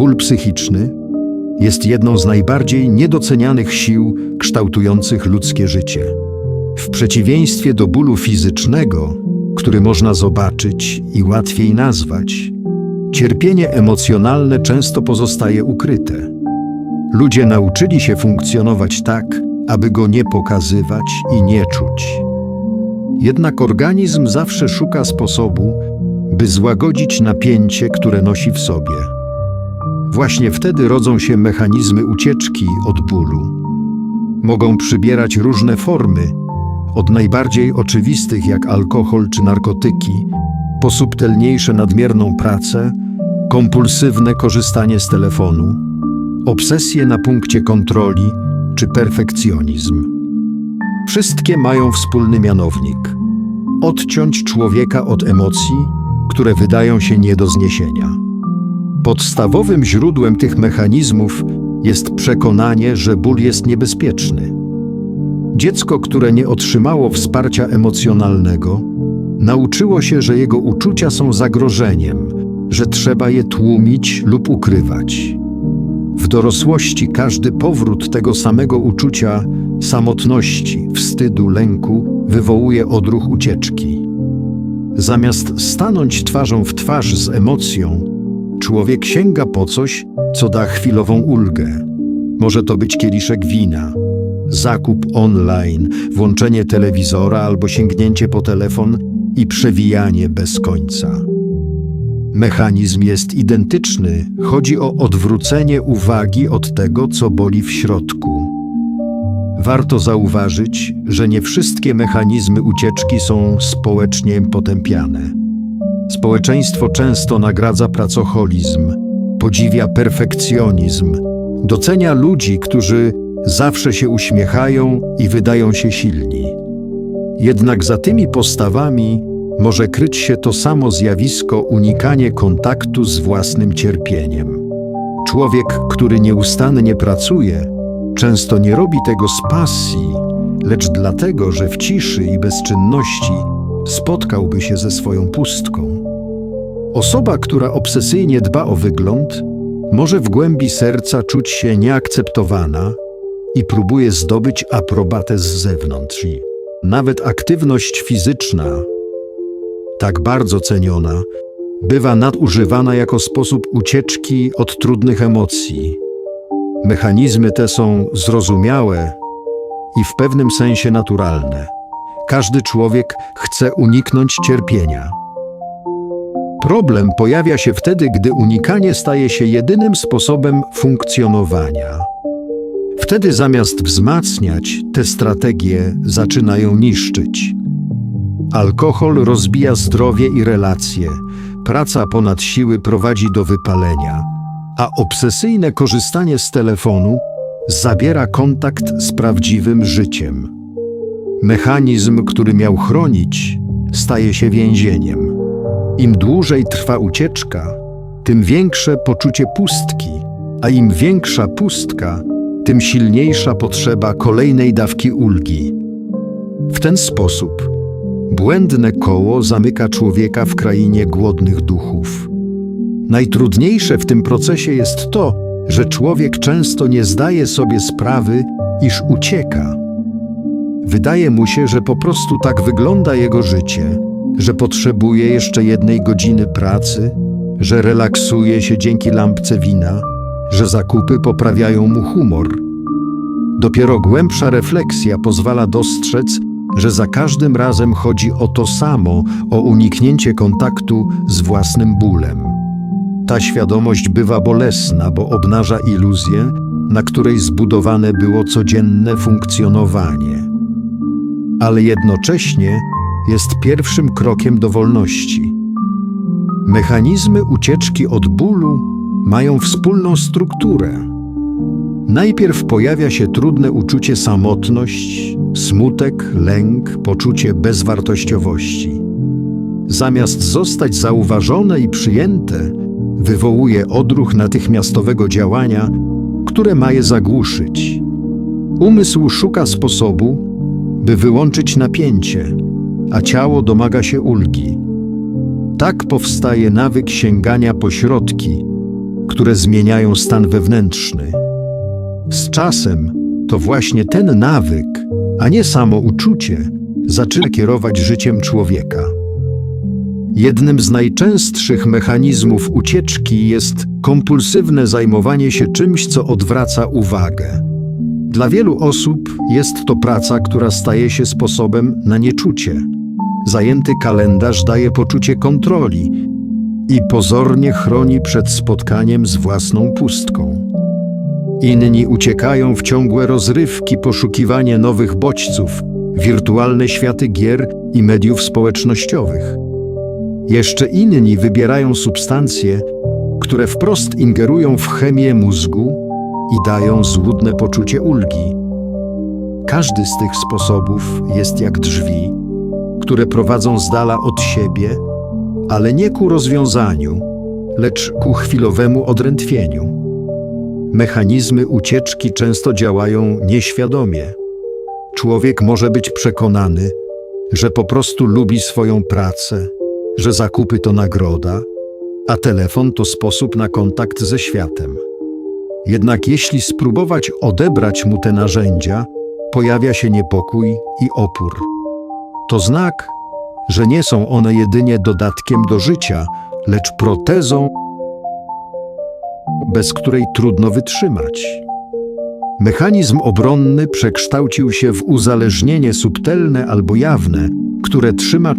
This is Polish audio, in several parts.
ból psychiczny jest jedną z najbardziej niedocenianych sił kształtujących ludzkie życie. W przeciwieństwie do bólu fizycznego, który można zobaczyć i łatwiej nazwać, cierpienie emocjonalne często pozostaje ukryte. Ludzie nauczyli się funkcjonować tak, aby go nie pokazywać i nie czuć. Jednak organizm zawsze szuka sposobu, by złagodzić napięcie, które nosi w sobie. Właśnie wtedy rodzą się mechanizmy ucieczki od bólu. Mogą przybierać różne formy, od najbardziej oczywistych jak alkohol czy narkotyki, po subtelniejsze nadmierną pracę, kompulsywne korzystanie z telefonu, obsesję na punkcie kontroli czy perfekcjonizm. Wszystkie mają wspólny mianownik odciąć człowieka od emocji, które wydają się nie do zniesienia. Podstawowym źródłem tych mechanizmów jest przekonanie, że ból jest niebezpieczny. Dziecko, które nie otrzymało wsparcia emocjonalnego, nauczyło się, że jego uczucia są zagrożeniem, że trzeba je tłumić lub ukrywać. W dorosłości każdy powrót tego samego uczucia samotności, wstydu, lęku wywołuje odruch ucieczki. Zamiast stanąć twarzą w twarz z emocją, człowiek sięga po coś, co da chwilową ulgę. Może to być kieliszek wina, zakup online, włączenie telewizora albo sięgnięcie po telefon i przewijanie bez końca. Mechanizm jest identyczny, chodzi o odwrócenie uwagi od tego, co boli w środku. Warto zauważyć, że nie wszystkie mechanizmy ucieczki są społecznie potępiane. Społeczeństwo często nagradza pracoholizm, podziwia perfekcjonizm, docenia ludzi, którzy zawsze się uśmiechają i wydają się silni. Jednak za tymi postawami może kryć się to samo zjawisko unikanie kontaktu z własnym cierpieniem. Człowiek, który nieustannie pracuje, często nie robi tego z pasji, lecz dlatego, że w ciszy i bezczynności spotkałby się ze swoją pustką. Osoba, która obsesyjnie dba o wygląd, może w głębi serca czuć się nieakceptowana i próbuje zdobyć aprobatę z zewnątrz. Nawet aktywność fizyczna, tak bardzo ceniona, bywa nadużywana jako sposób ucieczki od trudnych emocji. Mechanizmy te są zrozumiałe i w pewnym sensie naturalne. Każdy człowiek chce uniknąć cierpienia. Problem pojawia się wtedy, gdy unikanie staje się jedynym sposobem funkcjonowania. Wtedy zamiast wzmacniać, te strategie zaczynają niszczyć. Alkohol rozbija zdrowie i relacje, praca ponad siły prowadzi do wypalenia, a obsesyjne korzystanie z telefonu zabiera kontakt z prawdziwym życiem. Mechanizm, który miał chronić, staje się więzieniem. Im dłużej trwa ucieczka, tym większe poczucie pustki, a im większa pustka, tym silniejsza potrzeba kolejnej dawki ulgi. W ten sposób błędne koło zamyka człowieka w krainie głodnych duchów. Najtrudniejsze w tym procesie jest to, że człowiek często nie zdaje sobie sprawy, iż ucieka. Wydaje mu się, że po prostu tak wygląda jego życie, że potrzebuje jeszcze jednej godziny pracy, że relaksuje się dzięki lampce wina, że zakupy poprawiają mu humor. Dopiero głębsza refleksja pozwala dostrzec, że za każdym razem chodzi o to samo, o uniknięcie kontaktu z własnym bólem. Ta świadomość bywa bolesna, bo obnaża iluzję, na której zbudowane było codzienne funkcjonowanie. Ale jednocześnie jest pierwszym krokiem do wolności. Mechanizmy ucieczki od bólu mają wspólną strukturę. Najpierw pojawia się trudne uczucie samotność, smutek, lęk, poczucie bezwartościowości. Zamiast zostać zauważone i przyjęte, wywołuje odruch natychmiastowego działania, które ma je zagłuszyć. Umysł szuka sposobu, by wyłączyć napięcie, a ciało domaga się ulgi. Tak powstaje nawyk sięgania po środki, które zmieniają stan wewnętrzny. Z czasem to właśnie ten nawyk, a nie samo uczucie, zaczyna kierować życiem człowieka. Jednym z najczęstszych mechanizmów ucieczki jest kompulsywne zajmowanie się czymś, co odwraca uwagę. Dla wielu osób jest to praca, która staje się sposobem na nieczucie. Zajęty kalendarz daje poczucie kontroli i pozornie chroni przed spotkaniem z własną pustką. Inni uciekają w ciągłe rozrywki, poszukiwanie nowych bodźców, wirtualne światy gier i mediów społecznościowych. Jeszcze inni wybierają substancje, które wprost ingerują w chemię mózgu i dają złudne poczucie ulgi. Każdy z tych sposobów jest jak drzwi, które prowadzą z dala od siebie, ale nie ku rozwiązaniu, lecz ku chwilowemu odrętwieniu. Mechanizmy ucieczki często działają nieświadomie. Człowiek może być przekonany, że po prostu lubi swoją pracę, że zakupy to nagroda, a telefon to sposób na kontakt ze światem. Jednak jeśli spróbować odebrać mu te narzędzia, pojawia się niepokój i opór. To znak, że nie są one jedynie dodatkiem do życia, lecz protezą, bez której trudno wytrzymać. Mechanizm obronny przekształcił się w uzależnienie subtelne albo jawne, które trzyma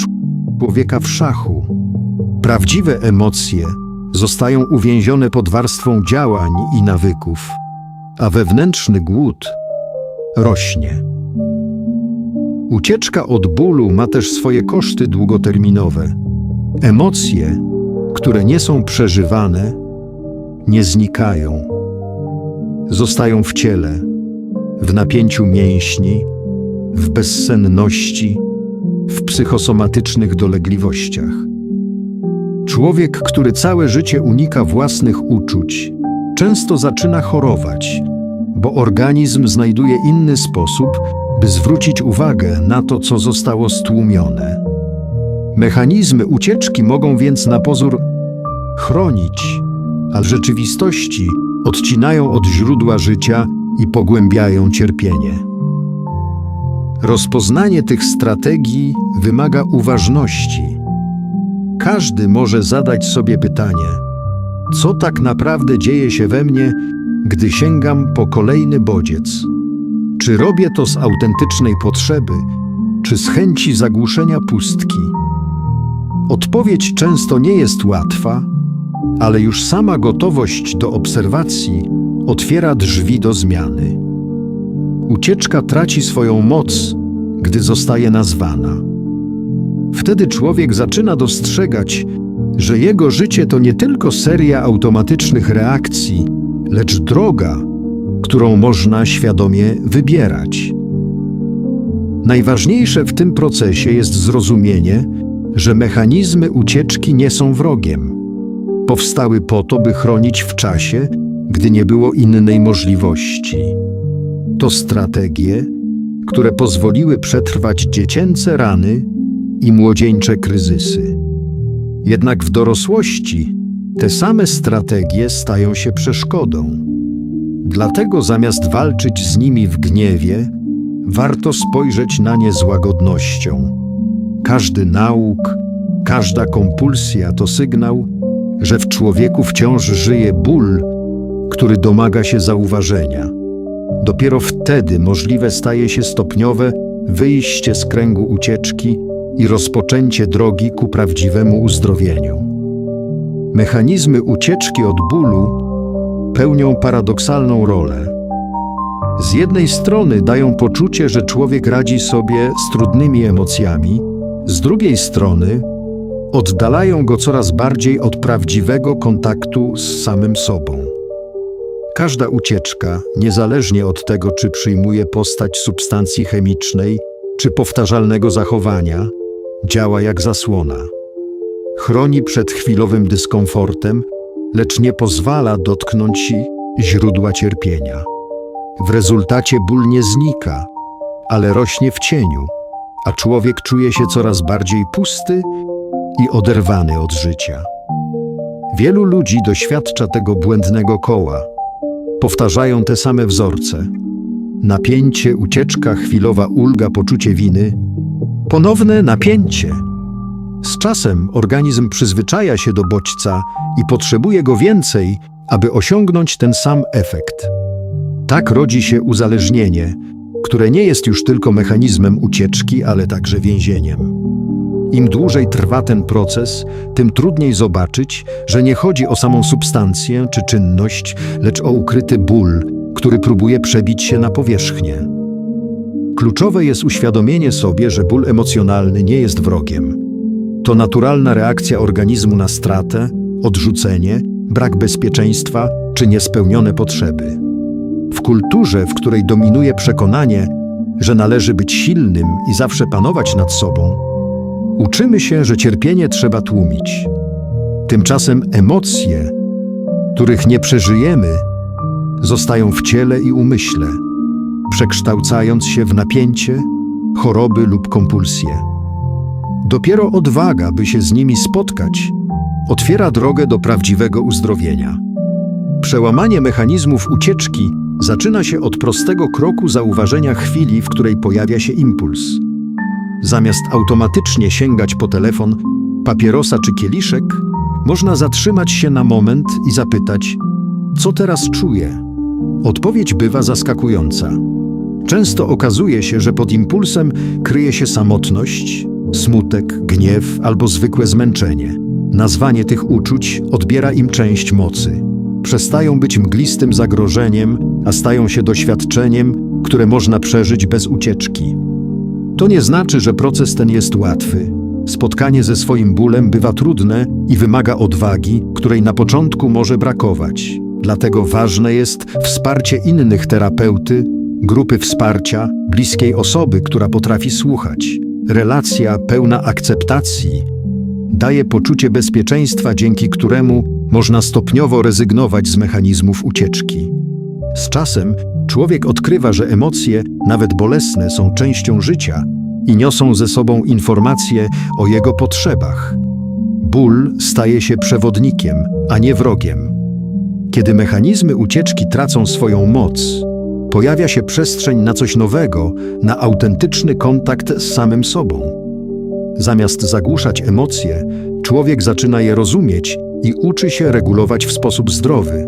człowieka w szachu. Prawdziwe emocje zostają uwięzione pod warstwą działań i nawyków, a wewnętrzny głód rośnie. Ucieczka od bólu ma też swoje koszty długoterminowe. Emocje, które nie są przeżywane, nie znikają. Zostają w ciele, w napięciu mięśni, w bezsenności, w psychosomatycznych dolegliwościach. Człowiek, który całe życie unika własnych uczuć, często zaczyna chorować, bo organizm znajduje inny sposób, by zwrócić uwagę na to, co zostało stłumione. Mechanizmy ucieczki mogą więc na pozór chronić, a w rzeczywistości odcinają od źródła życia i pogłębiają cierpienie. Rozpoznanie tych strategii wymaga uważności. Każdy może zadać sobie pytanie: co tak naprawdę dzieje się we mnie, gdy sięgam po kolejny bodziec? Czy robię to z autentycznej potrzeby, czy z chęci zagłuszenia pustki? Odpowiedź często nie jest łatwa, ale już sama gotowość do obserwacji otwiera drzwi do zmiany. Ucieczka traci swoją moc, gdy zostaje nazwana. Wtedy człowiek zaczyna dostrzegać, że jego życie to nie tylko seria automatycznych reakcji, lecz droga, którą można świadomie wybierać. Najważniejsze w tym procesie jest zrozumienie, że mechanizmy ucieczki nie są wrogiem. Powstały po to, by chronić w czasie, gdy nie było innej możliwości. To strategie, które pozwoliły przetrwać dziecięce rany i młodzieńcze kryzysy. Jednak w dorosłości te same strategie stają się przeszkodą. Dlatego zamiast walczyć z nimi w gniewie, warto spojrzeć na nie z łagodnością. Każdy nauk, każda kompulsja to sygnał, że w człowieku wciąż żyje ból, który domaga się zauważenia. Dopiero wtedy możliwe staje się stopniowe wyjście z kręgu ucieczki i rozpoczęcie drogi ku prawdziwemu uzdrowieniu. Mechanizmy ucieczki od bólu pełnią paradoksalną rolę. Z jednej strony dają poczucie, że człowiek radzi sobie z trudnymi emocjami, z drugiej strony oddalają go coraz bardziej od prawdziwego kontaktu z samym sobą. Każda ucieczka, niezależnie od tego, czy przyjmuje postać substancji chemicznej, czy powtarzalnego zachowania, działa jak zasłona. Chroni przed chwilowym dyskomfortem, lecz nie pozwala dotknąć ci źródła cierpienia. W rezultacie ból nie znika, ale rośnie w cieniu, a człowiek czuje się coraz bardziej pusty i oderwany od życia. Wielu ludzi doświadcza tego błędnego koła. Powtarzają te same wzorce. Napięcie, ucieczka, chwilowa ulga, poczucie winy. Ponowne napięcie. Z czasem organizm przyzwyczaja się do bodźca i potrzebuje go więcej, aby osiągnąć ten sam efekt. Tak rodzi się uzależnienie, które nie jest już tylko mechanizmem ucieczki, ale także więzieniem. Im dłużej trwa ten proces, tym trudniej zobaczyć, że nie chodzi o samą substancję czy czynność, lecz o ukryty ból, który próbuje przebić się na powierzchnię. Kluczowe jest uświadomienie sobie, że ból emocjonalny nie jest wrogiem. To naturalna reakcja organizmu na stratę, odrzucenie, brak bezpieczeństwa czy niespełnione potrzeby. W kulturze, w której dominuje przekonanie, że należy być silnym i zawsze panować nad sobą, uczymy się, że cierpienie trzeba tłumić. Tymczasem emocje, których nie przeżyjemy, zostają w ciele i umyśle, przekształcając się w napięcie, choroby lub kompulsje. Dopiero odwaga, by się z nimi spotkać, otwiera drogę do prawdziwego uzdrowienia. Przełamanie mechanizmów ucieczki zaczyna się od prostego kroku zauważenia chwili, w której pojawia się impuls. Zamiast automatycznie sięgać po telefon, papierosa czy kieliszek, można zatrzymać się na moment i zapytać: Co teraz czuję? Odpowiedź bywa zaskakująca. Często okazuje się, że pod impulsem kryje się samotność, smutek, gniew albo zwykłe zmęczenie. Nazwanie tych uczuć odbiera im część mocy. Przestają być mglistym zagrożeniem, a stają się doświadczeniem, które można przeżyć bez ucieczki. To nie znaczy, że proces ten jest łatwy. Spotkanie ze swoim bólem bywa trudne i wymaga odwagi, której na początku może brakować. Dlatego ważne jest wsparcie innych terapeuty, grupy wsparcia, bliskiej osoby, która potrafi słuchać. Relacja pełna akceptacji daje poczucie bezpieczeństwa, dzięki któremu można stopniowo rezygnować z mechanizmów ucieczki. Z czasem człowiek odkrywa, że emocje, nawet bolesne, są częścią życia i niosą ze sobą informacje o jego potrzebach. Ból staje się przewodnikiem, a nie wrogiem. Kiedy mechanizmy ucieczki tracą swoją moc, pojawia się przestrzeń na coś nowego, na autentyczny kontakt z samym sobą. Zamiast zagłuszać emocje, człowiek zaczyna je rozumieć i uczy się regulować w sposób zdrowy.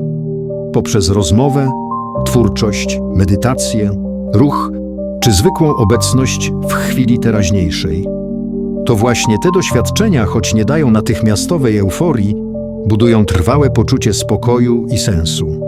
Poprzez rozmowę, twórczość, medytację, ruch czy zwykłą obecność w chwili teraźniejszej. To właśnie te doświadczenia, choć nie dają natychmiastowej euforii, budują trwałe poczucie spokoju i sensu.